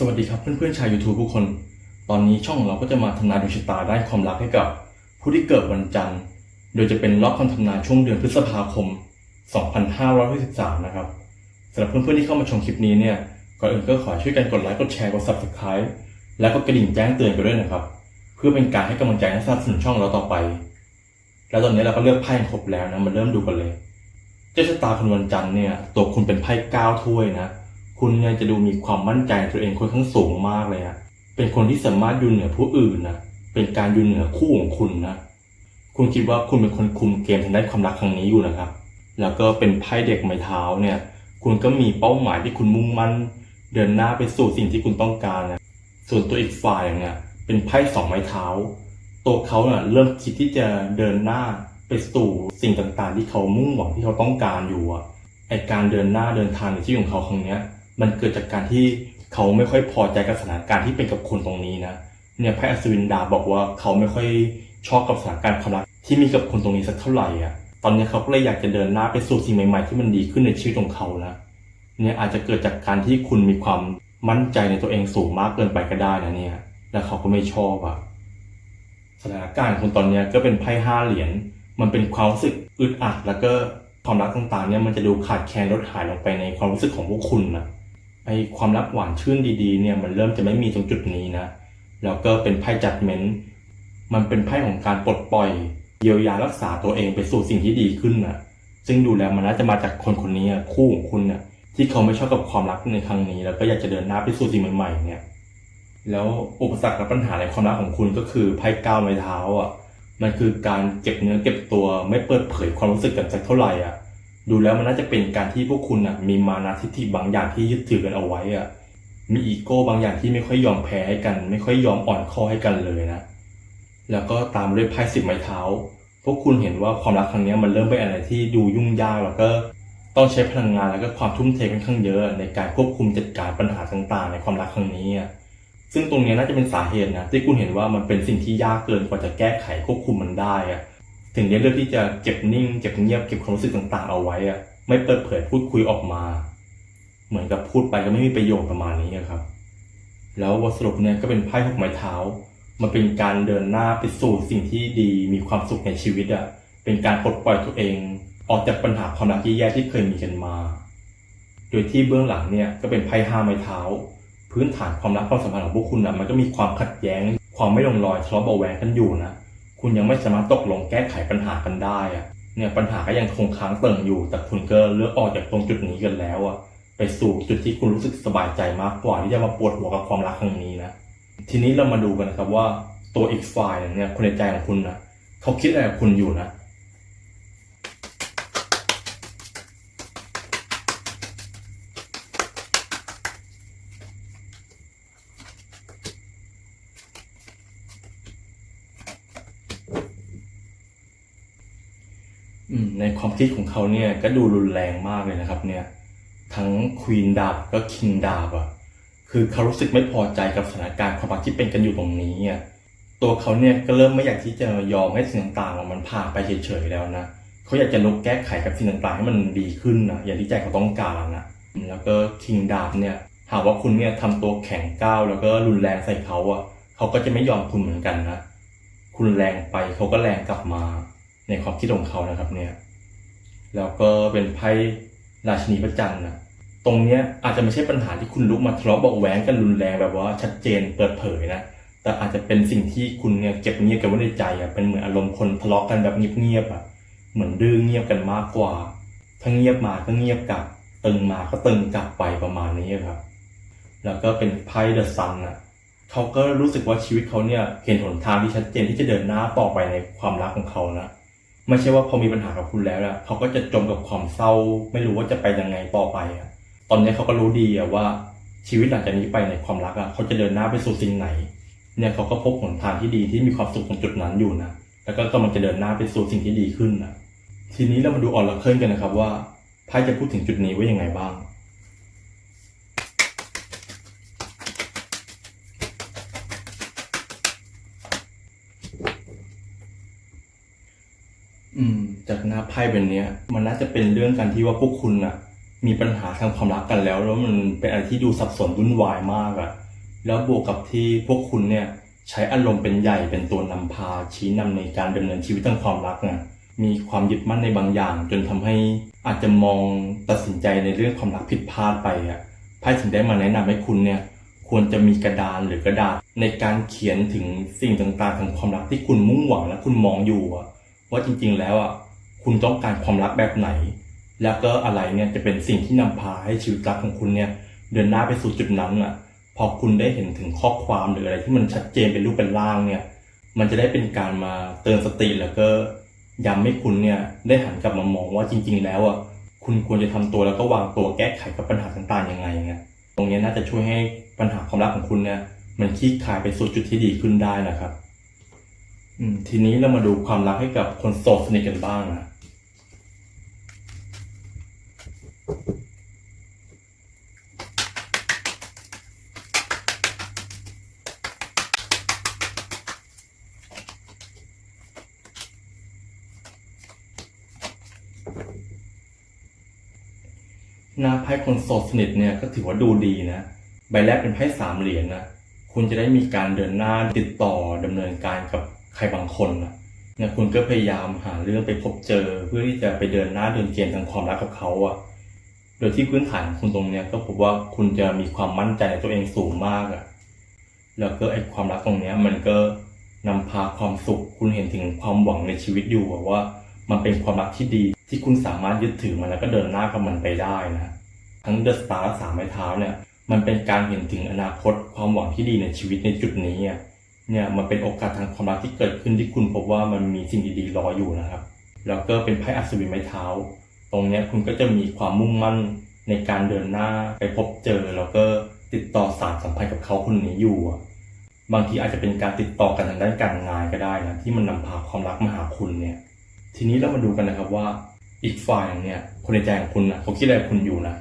สวัสดีครับเพื่อนๆชาว YouTube ทุกคน ตอนนี้ช่องเราก็จะมาทำนายดวงชะตาได้ความรักให้กับ ผู้ที่เกิดวันจันทร์ โดยจะเป็นรอบคำทำนายช่วงเดือนพฤษภาคม 2563 นะครับสำหรับเพื่อนๆที่เข้ามาชมคลิปนี้เนี่ย ก่อนอื่นก็ขอช่วยกันกดไลค์ กดแชร์ กด Subscribe และก็กระดิ่งแจ้งเตือนกันด้วยนะครับ เพื่อเป็นการให้กำลังใจและสนับสนุนช่องเราต่อไป แล้วตอนนี้เราก็เลือกไพ่ครบแล้วนะ มาเริ่มดูกันเลย เจ้าชะตาคนวันจันทร์เนี่ย ตัวคุณเป็นไพ่เก้าถ้วยนะ คุณเนี่ยจะดูมีความมั่นใจตัวเองค่อนข้างสูงมากเลยอะเป็นคนที่สามารถยืนเหนือผู้อื่นนะเป็นการยืนเหนือคู่ของคุณนะคุณคิดว่าคุณเป็นคนคุมเกมทางด้านความรักครั้งนี้อยู่นะครับ แล้วก็เป็นไพ่เด็กไม้เท้าเนี่ย คุณก็มีเป้าหมายที่คุณมุ่งมั่น เดินหน้าไปสู่สิ่งที่คุณต้องการนะส่วนตัวอีกฝ่ายเนี่ยเป็นไพ่สองไม้เท้า ตัวเขาเนี่ยเริ่มคิดที่จะเดินหน้าไปสู่สิ่งต่างๆ ที่เขามุ่งหวังที่เขาต้องการอยู่อะไอการเดินหน้าเดินทางในชีวิตของเขาครั้งเนี้ย มันเกิดจากการที่เขาไม่ค่อยพอใจกับสถานการณ์ที่เป็นกับคนตรงนี้นะเนี่ยไพ่อัศวินดาบอกว่าเขาไม่ค่อยชอบกับสถานการณ์ความรักที่มีกับคนตรงนี้สักเท่าไหร่อะ ตอนนี้เขาก็เลยอยากจะเดินหน้าไปสู่สิ่งใหม่ ๆ ที่มันดีขึ้นในชีวิตของเขานะเนี่ยอาจจะเกิดจากการที่คุณมีความมั่นใจในตัวเองสูงมากเกินไปก็ได้นะเนี่ย แล้วเขาก็ไม่ชอบอะสถานการณ์คุณตอนเนี้ยก็เป็นไพ่ห้าเหรียญมันเป็นความรู้สึกอึดอัดแล้วก็ความรักต่างๆเนี่ยมันจะดูขาดแคลนลดหายลงไปในความรู้สึกของพวกคุณนะ ไอความรักหวานชื่นดีๆเนี่ยมันเริ่มจะไม่มีตรงจุดนี้นะ แล้วก็เป็นไพ่จัดเมนต์มันเป็นไพ่ของการปลดปล่อยเยียวยารักษาตัวเองไปสู่สิ่งที่ดีขึ้นนะซึ่งดูแล้วมันน่าจะมาจากคนคนนี้คู่ของคุณเนี่ยที่เขาไม่ชอบกับความรักในครั้งนี้ แล้วก็อยากจะเดินหน้าไปสู่สิ่งใหม่ๆเนี่ยแล้วอุปสรรคและปัญหาในความรักของคุณก็คือไพ่ก้าวไม้เท้าอะมันคือการเก็บเนื้อเก็บตัวไม่เปิดเผยความรู้สึกกันสักเท่าไหร่อะ ดูแล้วมันน่าจะเป็นการที่พวกคุณอะมีมานะทิฏฐิบางอย่างที่ยึดถือกันเอาไว้อะมีอีโก้บางอย่างที่ไม่ค่อยยอมแพ้ให้กัน ไม่ค่อยยอมอ่อนข้อให้กันเลยนะ แล้วก็ตามด้วยไพ่สิบไม้เท้า พวกคุณเห็นว่าความรักครั้งนี้มันเริ่มเป็นอะไรที่ดูยุ่งยากแล้วก็ต้องใช้พลังงานแล้วก็ความทุ่มเทค่อนข้างเยอะในการควบคุมจัดการปัญหาต่างๆ ในความรักครั้งนี้อะซึ่งตรงนี้น่าจะเป็นสาเหตุนะที่คุณเห็นว่ามันเป็นสิ่งที่ยากเกินกว่าจะแก้ไขควบคุมมันได้อะ ถึงได้เลือกที่จะเก็บนิ่งเก็บเงียบเก็บความรู้สึกต่างๆเอาไว้อะไม่เปิดเผยพูดคุยออกมา เหมือนกับพูดไปก็ไม่มีประโยชน์ประมาณนี้ครับ แล้วบทสรุปเนี่ยก็เป็นไพ่หกไม้เท้า มันเป็นการเดินหน้าไปสู่สิ่งที่ดีมีความสุขในชีวิตอะเป็นการปลดปล่อยตัวเอง ออกจากปัญหาความรักที่แย่ที่เคยมีกันมา โดยที่เบื้องหลังเนี่ยก็เป็นไพ่ห้าไม้เท้า พื้นฐานความรักความสัมพันธ์ของพวกคุณนะมันก็มีความขัดแย้ง ความไม่ลงรอยทะเลาะเบาะแวงกันอยู่นะ คุณยังไม่สามารถตกลงแก้ไขปัญหากันได้อะเนี่ยปัญหาก็ยังคงค้างเติ่งอยู่ แต่คุณก็เลือกออกจากตรงจุดนี้กันแล้วอะไปสู่จุดที่คุณรู้สึกสบายใจมากกว่าที่จะมาปวดหัวกับความรักครั้งนี้นะทีนี้เรามาดูกันนะครับว่าตัวอีกฝ่ายเนี่ยคนในใจของคุณนะเขาคิดอะไรกับคุณอยู่นะ อื คิดของเขาเนี่ยก็ดูรุนแรงมากเลยนะครับเนี่ยทั้งควีนดาบก็คิงดาบอะคือเขารู้สึกไม่พอใจกับสถานการณ์ความรักที่เป็นกันอยู่ตรงนี้อะตัวเขาเนี่ยก็เริ่มไม่อยากที่จะยอมให้สิ่งต่างๆมันผ่านไปเฉยๆแล้วนะเขาอยากจะลุกแก้ไขกับสิ่งต่างๆให้มันดีขึ้นนะอย่างที่ใจเขาต้องการนะแล้วก็คิงดาบเนี่ยหากว่าคุณเนี่ยทำตัวแข็งก้าวแล้วก็รุนแรงใส่เขาอะเขาก็จะไม่ยอมคุณเหมือนกันนะ คุณแรงไปเขาก็แรงกลับมาในความคิดของเขานะครับเนี่ย แล้วก็เป็นไพ่ราชินีพระจันทร์นะตรงเนี้ยอาจจะไม่ใช่ปัญหาที่คุณลุกมาทะเลาะเบาะแหวงกันรุนแรงแบบว่าชัดเจนเปิดเผยนะแต่อาจจะเป็นสิ่งที่คุณเนี่ยเก็บเงียบกันไว้ในใจอะเป็นเหมือนอารมณ์คนทะเลาะกันแบบเงียบๆอะเหมือนดื้อเงียบกันมากกว่าถ้าเงียบมาก็เงียบกลับ ตึงมาก็ตึงกลับไปประมาณนี้ครับแล้วก็เป็นไพ่เดอะซันอะเขาก็รู้สึกว่าชีวิตเขาเนี่ยเห็นหนทางที่ชัดเจนที่จะเดินหน้าต่อไปในความรักของเขานะ ไม่ใช่ว่าพอมีปัญหากับคุณแล้วนะเขาก็จะจมกับความเศร้า ไม่รู้ว่าจะไปยังไงต่อไปอะตอนนี้เขาก็รู้ดีอะว่าชีวิตหลังจากนี้ไปในความรักอะเขาจะเดินหน้าไปสู่สิ่งไหน เนี่ยเขาก็พบหนทางที่ดีที่มีความสุขตรงจุดนั้นอยู่นะแล้วก็กำลังจะเดินหน้าไปสู่สิ่งที่ดีขึ้นนะทีนี้เรามาดูออร์เคิลกันนะครับว่าไพ่จะพูดถึงจุดนี้ว่ายังไงบ้าง อืม จาก หน้าไพ่เป็นนี้มันน่าจะเป็นเรื่องกันที่ว่าพวกคุณน่ะมีปัญหาทางความรักกันแล้ว แล้วมันเป็นอะไรที่ดูสับสนวุ่นวายมากอะแล้วบวกกับที่พวกคุณเนี่ยใช้อารมณ์เป็นใหญ่เป็นตัวนำพาชี้นำในการดำเนินชีวิตทางความรักนะมีความยึดมั่นในบางอย่าง จนทำให้อาจจะมองตัดสินใจในเรื่องความรักผิดพลาดไปอะไพ่ถึงได้มาแนะนำให้คุณเนี่ยควรจะมีกระดานหรือกระดาษในการเขียนถึงสิ่งต่างๆของความรักที่คุณมุ่งหวังและคุณมองอยู่อะว่าจริงๆแล้วอะ คุณต้องการความรักแบบไหน แล้วก็อะไรเนี่ยจะเป็นสิ่งที่นำพาให้ชีวิตรักของคุณเนี่ยเดินหน้าไปสู่จุดนั้นอะ พอคุณได้เห็นถึงข้อความหรืออะไรที่มันชัดเจนเป็นรูปเป็นร่างเนี่ย มันจะได้เป็นการมาเตือนสติแล้วก็ย้ำให้คุณเนี่ยได้หันกลับมามองว่าจริง ๆ แล้วอะคุณควรจะทำตัวแล้วก็วางตัวแก้ไขกับปัญหาต่างๆยังไงเงี้ยตรงนี้น่าจะช่วยให้ปัญหาความรักของคุณเนี่ยมันคลี่คลายไปสู่จุดที่ดีขึ้นได้นะครับอืมทีนี้เรามาดูความรักให้กับคนโสดสนิทกันบ้างนะ หน้าไพ่คนโสดสนิทเนี่ยก็ถือว่าดูดีนะ ใบแรกเป็นไพ่สามเหรียญนะคุณจะได้มีการเดินหน้าติดต่อดำเนินการกับใครบางคนนะเนี่ยคุณก็พยายามหาเรื่องไปพบเจอ เพื่อที่จะไปเดินหน้าเดินเกมทางความรักกับเขาอะโดยที่พื้นฐานคุณตรงเนี้ยก็พบว่าคุณจะมีความมั่นใจในตัวเองสูงมากอะแล้วก็ไอ้ความรักตรงเนี้ยมันก็นำพาความสุข คุณเห็นถึงความหวังในชีวิตอยู่ว่ามันเป็นความรักที่ดี ที่คุณสามารถยึดถือมันแล้วก็เดินหน้ากับมันไปได้นะ ทั้งเดอะสตาร์สามไม้เท้าเนี่ย มันเป็นการเห็นถึงอนาคตความหวังที่ดีในชีวิตในจุดนี้เนี่ยมันเป็นโอกาสทางความรักที่เกิดขึ้นที่คุณพบว่ามันมีสิ่งดีๆรออยู่นะครับ แล้วก็เป็นไพ่อัศวินไม้เท้า ตรงเนี้ยคุณก็จะมีความมุ่งมั่นในการเดินหน้าไปพบเจอ แล้วก็ติดต่อสารสัมพันธ์กับเขาคนนี้อยู่บางทีอาจจะเป็นการติดต่อกันทางด้านการงานก็ได้นะที่มันนำพาความรักมาหาคุณเนี่ย ทีนี้เรามาดูกันนะครับว่า อีกฝ่ายหนึ่งเนี่ย คนในใจของคุณนะเขาคิดอะไรคุณอยู่นะ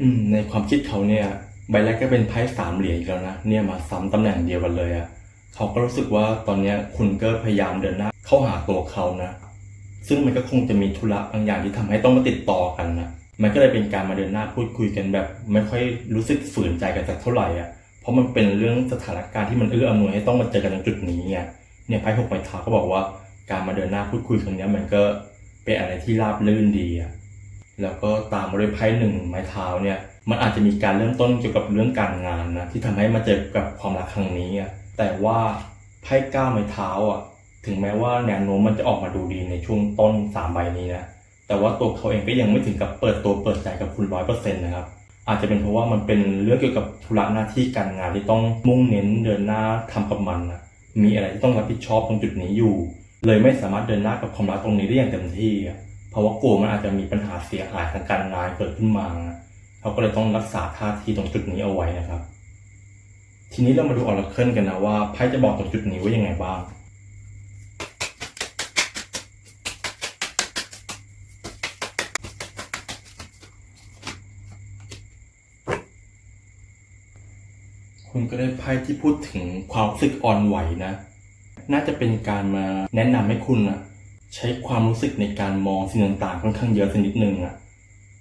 อืมในความคิดเขาเนี่ยใบแรกก็เป็นไพ่สามเหรียญอีกแล้วนะเนี่ยมาซ้ำตำแหน่งเดียวกันเลยอะ่ะเขาก็รู้สึกว่าตอนเนี้ยคุณก็พยายามเดินหน้าเข้าหาตัวเขานะ ซึ่งมันก็คงจะมีธุระบางอย่างที่ทำให้ต้องมาติดต่อกันนะมันก็เลยเป็นการมาเดินหน้าพูดคุยกันแบบ ไม่ค่อยรู้สึกฝืนใจกันสักเท่าไหร่อะเพราะมันเป็นเรื่องสถานการณ์ที่มันเอื้ออำนวยให้ต้องมาเจอกันตรงจุดนี้ไงเนี่ยไพ่หกไม้เท้าก็บอกว่าการมาเดินหน้าพูดคุยครั้งเนี้ยมันก็เป็นอะไรที่ราบรื่นดีอะแล้วก็ตามมาด้วยไพ่หนึ่งไม้เท้าเนี่ย มันอาจจะมีการเริ่มต้นเกี่ยวกับเรื่องการงานนะที่ทำให้มาเจอกับความรักครั้งนี้อะแต่ว่าไพ่เก้าไม้เท้าอะ ถึงแม้ว่าแนวโน้มมันจะออกมาดูดีในช่วงต้นสามใบนี้นะ แต่ว่าตัวเขาเองก็ยังไม่ถึงกับเปิดตัวเปิดใจกับคุณร้อยเปอร์เซ็นต์นะครับ อาจจะเป็นเพราะว่ามันเป็นเรื่องเกี่ยวกับธุระหน้าที่การงานที่ต้องมุ่งเน้นเดินหน้าทำกับมันนะ มีอะไรที่ต้องรับผิดชอบตรงจุดนี้อยู่ เลยไม่สามารถเดินหน้ากับความรักตรงนี้ได้อย่างเต็มที่ เพราะว่ากลัวมันอาจจะมีปัญหาเสียหายทางการงานเกิดขึ้นมาเขาก็เลยต้องรักษาท่าทีตรงจุดนี้เอาไว้นะครับ ทีนี้เรามาดูออร์เคิลกันนะว่าไพ่จะบอกตรงจุดนี้ว่ายังไงบ้าง คุณก็ได้ไพ่ที่พูดถึงความรู้สึกอ่อนไหวนะ น่าจะเป็นการมาแนะนำให้คุณนะใช้ความรู้สึกในการมองสิ่งต่างๆค่อนข้างเยอะสักนิดนึงอะ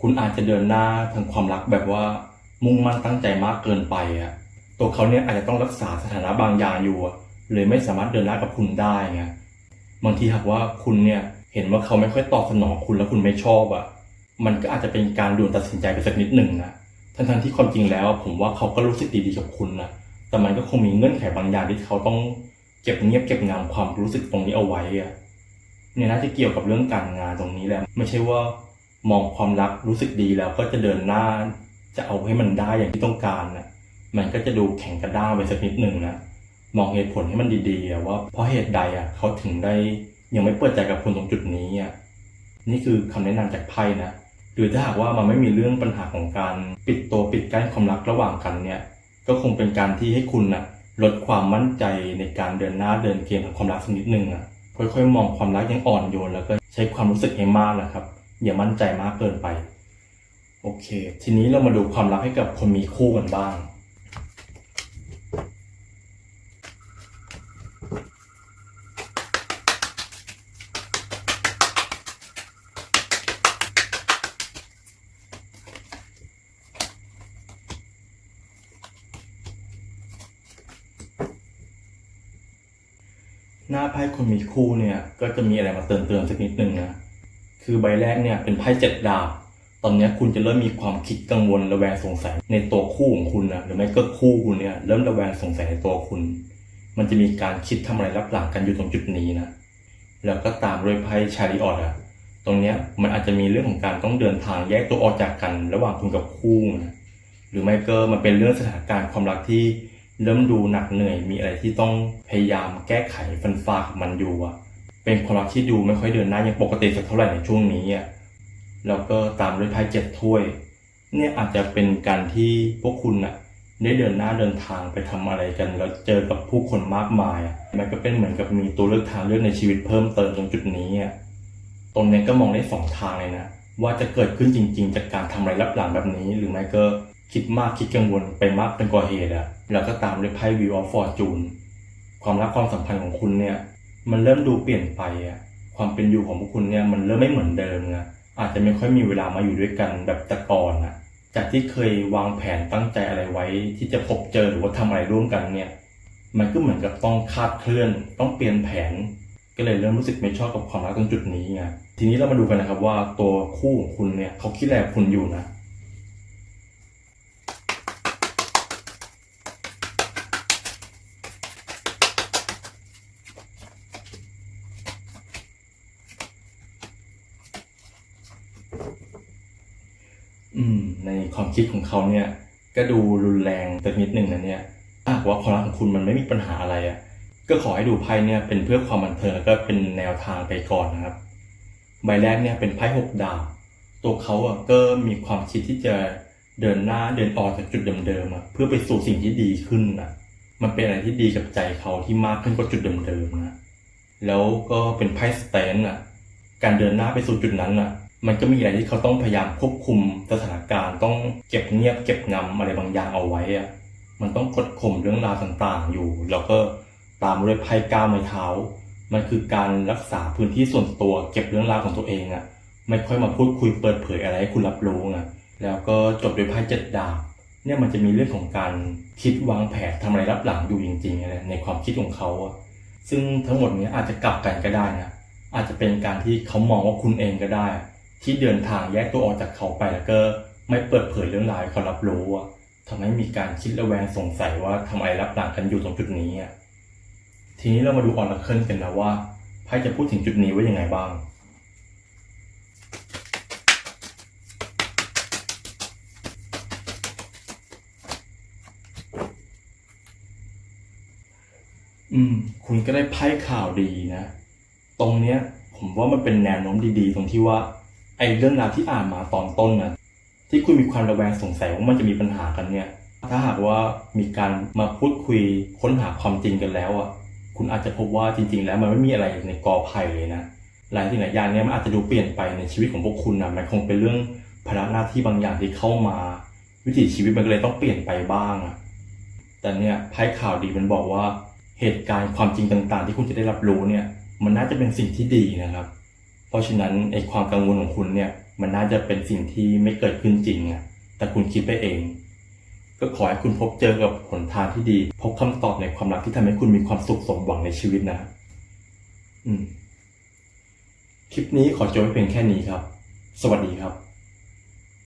คุณอาจจะเดินหน้าทางความรักแบบว่า มุ่งมั่นตั้งใจมากเกินไปอะ ตัวเขาเนี่ยอาจจะต้องรักษาสถานะบางอย่างอยู่เลยไม่สามารถเดินหน้ากับคุณได้ไง บางทีหากว่าคุณเนี่ยเห็นว่าเขาไม่ค่อยตอบสนองคุณแล้วคุณไม่ชอบอะ มันก็อาจจะเป็นการด่วนตัดสินใจไปสักนิดหนึ่งนะ ทั้งๆที่ความจริงแล้ว ผมว่าเขาก็รู้สึกดีๆกับคุณนะแต่มันก็คงมีเงื่อนไขบางอย่างที่เขาต้องเก็บเงียบเก็บงำความรู้สึกตรงนี้เอาไว้อะเนี่ยน่าจะเกี่ยวกับเรื่องการงานตรงนี้แหละ ไม่ใช่ว่ามองความรักรู้สึกดีแล้วก็จะเดินหน้าจะเอาให้มันได้อย่างที่ต้องการนะมันก็จะดูแข็งกระด้างไปสักนิดหนึ่งนะมองเหตุผลให้มันดีๆว่าเพราะเหตุใดอะเขาถึงได้ยังไม่เปิดใจกับคุณตรงจุดนี้อะนี่คือคำแนะนำจากไพ่นะ หรือถ้าหากว่ามันไม่มีเรื่องปัญหาของการปิดตัวปิดกั้นความรักระหว่างกันเนี่ยก็คงเป็นการที่ให้คุณนะลดความมั่นใจในการเดินหน้าเดินเกมทางความรักสักนิดนึงอะค่อยๆ มองความรักยังอ่อนโยน แล้วก็ใช้ความรู้สึกให้มากนะครับ อย่ามั่นใจมากเกินไป โอเค ทีนี้เรามาดูความรักให้กับคนมีคู่กันบ้าง หน้าไพ่คนมีคู่เนี่ยก็จะมีอะไรมาเตือนเตือนๆสักนิดหนึ่งนะคือใบแรกเนี่ยเป็นไพ่เจ็ดดาบตอนนี้คุณจะเริ่มมีความคิดกังวลระแวงสงสัยในตัวคู่ของคุณนะหรือไม่ก็คู่คุณเนี่ยเริ่มระแวงสงสัยในตัวคุณ มันจะมีการคิดทำอะไรรับหลังกันอยู่ตรงจุดนี้นะแล้วก็ตามด้วยไพ่ชาริออตอะตรงเนี้ยมันอาจจะมีเรื่องของการต้องเดินทางแยกตัวออกจากกัน ระหว่างคุณกับคู่นะหรือไม่ก็มันเป็นเรื่องสถานการณ์ความรักที่ เริ่มดูหนักเหนื่อยมีอะไรที่ต้องพยายามแก้ไขฟันฝ่ากับมันอยู่อะเป็นความรักที่ดูไม่ค่อยเดินหน้ายังปกติสักเท่าไหร่ในช่วงนี้อะแล้วก็ตามด้วยไพ่เจ็ดถ้วย เนี่ยอาจจะเป็นการที่พวกคุณอะได้เดินหน้าเดินทางไปทำอะไรกัน แล้วเจอกับผู้คนมากมายมันก็เป็นเหมือนกับมีตัวเลือกทางเลือกในชีวิตเพิ่มเติมตรงจุดนี้อะตรงนี้ก็มองได้สองทางเลยนะว่าจะเกิดขึ้นจริง ๆ จากการทำอะไรรับหลังแบบนี้ หรือไม่ก็ คิดมากคิดกังวลไปมากเป็นกว่าเหตุอะแล้วก็ตามด้วยไพ่ Wheel of Fortune ความรักความสัมพันธ์ของคุณเนี่ย มันเริ่มดูเปลี่ยนไปอะความเป็นอยู่ของพวกคุณเนี่ยมันเริ่มไม่เหมือนเดิมนะอาจจะไม่ค่อยมีเวลามาอยู่ด้วยกันแบบแต่ก่อนอะจากที่เคยวางแผนตั้งใจอะไรไว้ ที่จะพบเจอหรือว่าทำอะไรร่วมกันเนี่ย มันก็เหมือนกับต้องคาดเคลื่อน ต้องเปลี่ยนแผน ก็เลยเริ่มรู้สึกไม่ชอบกับความรักตรงจุดนี้ไงทีนี้เรามาดูกันนะครับว่าตัวคู่ของคุณเนี่ยเขาคิดอะไรกับคุณอยู่นะ อืม ใน คิดของเขาเนี่ยก็ดูรุนแรงสักนิดหนึ่งนะเนี่ยถ้าว่าความรักของคุณมันไม่มีปัญหาอะไรอะ่ะก็ขอให้ดูไพ่เนี่ยเป็นเพื่อความบันเทิงแล้วก็เป็นแนวทางไปก่อนนะครับ ใบแรกเนี่ยเป็นไพ่หกดาบตัวเขาอะก็มีความคิดที่จะเดินหน้าเดินออกจากจุดเดิมๆอะเพื่อไปสู่สิ่งที่ดีขึ้นอะ มันเป็นอะไรที่ดีกับใจเขาที่มากขึ้นกว่าจุดเดิมๆนะแล้วก็เป็นไพ่สแตนอะ การเดินหน้าไปสู่จุดนั้นอะ มันก็มีอะไรที่เขาต้องพยายามควบคุมสถานการณ์ ต้องเก็บเงียบเก็บงำอะไรบางอย่างเอาไว้อะมันต้องกดข่มเรื่องราวต่างๆ อยู่ แล้วก็ตามด้วยไพ่ก้าวไม้เท้า มันคือการรักษาพื้นที่ส่วนตัวเก็บเรื่องราวของตัวเองอะไม่ค่อยมาพูดคุยเปิดเผยอะไรให้คุณรับรู้อะแล้วก็จบด้วยไพ่เจ็ดดาบเนี่ยมันจะมีเรื่องของการคิดวางแผนทำอะไรรับหลังอยู่จริงๆอะไรในความคิดของเขาอะซึ่งทั้งหมดนี้อาจจะกลับกันก็ได้นะอาจจะเป็นการที่เขามองว่าคุณเองก็ได้ ที่เดินทางแยกตัวออกจากเขาไปแล้วก็ไม่เปิดเผยเรื่องราวเขารับรู้อะทำให้มีการคิดระแวงสงสัยว่าทำอะไรรับหลังกันอยู่ตรงจุดนี้อะทีนี้เรามาดูออร์เคิลกันนะว่าไพ่จะพูดถึงจุดนี้ว่ายังไงบ้างอืม คุณก็ได้ไพ่ข่าวดีนะ ตรงเนี้ย ผมว่ามันเป็นแนวโน้มดีๆ ตรงที่ว่า ไอ้เรื่องราวที่อ่านมาตอนต้นนะที่คุณมีความระแวงสงสัยว่ามันจะมีปัญหากันเนี่ย ถ้าหากว่ามีการมาพูดคุยค้นหาความจริงกันแล้วอะคุณอาจจะพบว่าจริง ๆ แล้วมันไม่มีอะไรในกอไผ่เลยนะหลายสิ่งหลายอย่างเนี่ยมันอาจจะดูเปลี่ยนไปในชีวิตของพวกคุณนะมันคงเป็นเรื่องภาระหน้าที่บางอย่างที่เข้ามา วิถีชีวิตมันก็เลยต้องเปลี่ยนไปบ้างอะแต่เนี่ยไพ่ข่าวดีมันบอกว่าเหตุการณ์ความจริงต่าง ๆ ที่คุณจะได้รับรู้เนี่ย มันน่าจะเป็นสิ่งที่ดีนะครับ ราะฉะนั้นไอ้ความกังวลของคุณเนี่ย มันน่าจะเป็นสิ่งที่ไม่เกิดขึ้นจริงอะแต่คุณคิดไปเอง ก็ขอให้คุณพบเจอกับหนทางที่ดี พบคำตอบในความรักที่ทำให้คุณมีความสุขสมหวังในชีวิตนะ อืม คลิปนี้ขอจบไว้เพียงแค่นี้ครับ สวัสดีครับ